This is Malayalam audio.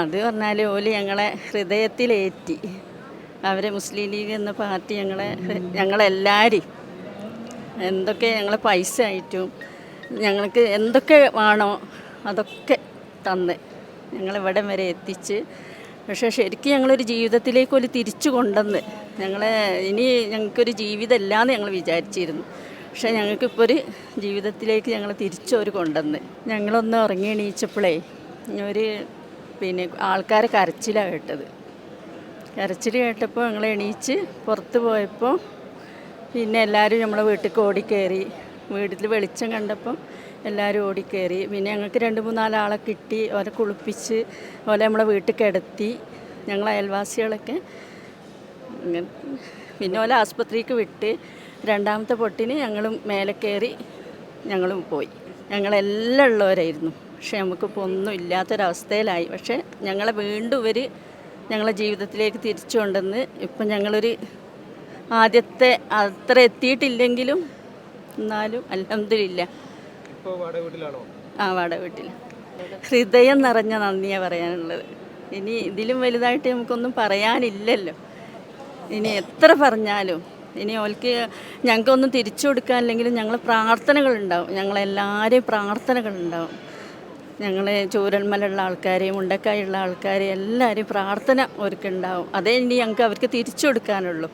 അത് പറഞ്ഞാൽ ഓൽ ഞങ്ങളെ ഹൃദയത്തിലേറ്റി. അവർ മുസ്ലിം ലീഗ് എന്ന പാർട്ടി ഞങ്ങളെ ഞങ്ങളെല്ലാവരെയും എന്തൊക്കെ ഞങ്ങളെ പൈസ ആയിട്ടും ഞങ്ങൾക്ക് എന്തൊക്കെ വേണോ അതൊക്കെ തന്ന് ഞങ്ങളിവിടം വരെ എത്തിച്ച്. പക്ഷേ ശരിക്കും ഞങ്ങളൊരു ജീവിതത്തിലേക്ക് ഒരു തിരിച്ചു കൊണ്ടുവന്ന് ഞങ്ങളെ ഇനി ഞങ്ങൾക്കൊരു ജീവിതം എന്ന് ഞങ്ങൾ വിചാരിച്ചിരുന്നു. പക്ഷേ ഞങ്ങൾക്കിപ്പോൾ ഒരു ജീവിതത്തിലേക്ക് ഞങ്ങൾ തിരിച്ചൊരു കൊണ്ടുവന്ന് ഞങ്ങളൊന്ന് ഉറങ്ങി എണീച്ചപ്പോഴേ ഒരു പിന്നെ ആൾക്കാരെ കരച്ചിലാണ് കേട്ടത്. കരച്ചിൽ കേട്ടപ്പോൾ ഞങ്ങൾ എണീച്ച് പുറത്ത് പോയപ്പോൾ പിന്നെ എല്ലാവരും നമ്മളെ വീട്ടിൽ ഓടിക്കയറി വീട്ടിൽ വെളിച്ചം കണ്ടപ്പം എല്ലാവരും ഓടിക്കയറി പിന്നെ ഞങ്ങൾക്ക് രണ്ട് മൂന്നാലാളെ കിട്ടി. ഓരെ കുളിപ്പിച്ച് ഓലെ നമ്മളെ വീട്ടിൽ കിടത്തി. ഞങ്ങൾ അയൽവാസികളൊക്കെ അങ്ങനെ പിന്നെ ഓലെ ആസ്പത്രിക്ക് വിട്ട് രണ്ടാമത്തെ പൊട്ടിന് ഞങ്ങളും മേലെ കയറി ഞങ്ങളും പോയി. ഞങ്ങളെല്ലാം ഉള്ളവരായിരുന്നു. പക്ഷെ നമുക്കിപ്പോൾ ഒന്നും ഇല്ലാത്തൊരവസ്ഥയിലായി. പക്ഷെ ഞങ്ങളെ വീണ്ടും ഇവർ ഞങ്ങളെ ജീവിതത്തിലേക്ക് തിരിച്ചു കൊണ്ടുവന്ന് ഇപ്പം ഞങ്ങളൊരു ആദ്യത്തെ അത്ര എത്തിയിട്ടില്ലെങ്കിലും എന്നാലും അലഹമില്ല ആ വാടക വീട്ടിൽ. ഹൃദയം നിറഞ്ഞ നന്ദിയാണ് പറയാനുള്ളത്. ഇനി ഇതിലും വലുതായിട്ട് നമുക്കൊന്നും പറയാനില്ലല്ലോ. ഇനി എത്ര പറഞ്ഞാലും ഇനി ഓൽക്ക് ഞങ്ങൾക്കൊന്നും തിരിച്ചു കൊടുക്കാനില്ലെങ്കിലും ഞങ്ങൾ പ്രാർത്ഥനകളുണ്ടാവും. ഞങ്ങളെല്ലാവരെയും പ്രാർത്ഥനകളുണ്ടാവും. ഞങ്ങൾ ചൂരന്മലുള്ള ആൾക്കാരെയും മുണ്ടക്കായുള്ള ആൾക്കാരെയും എല്ലാവരെയും പ്രാർത്ഥന അവർക്കുണ്ടാവും അതേ ഇനി ഞങ്ങൾക്ക് അവർക്ക് തിരിച്ചു കൊടുക്കാനുള്ളൂ.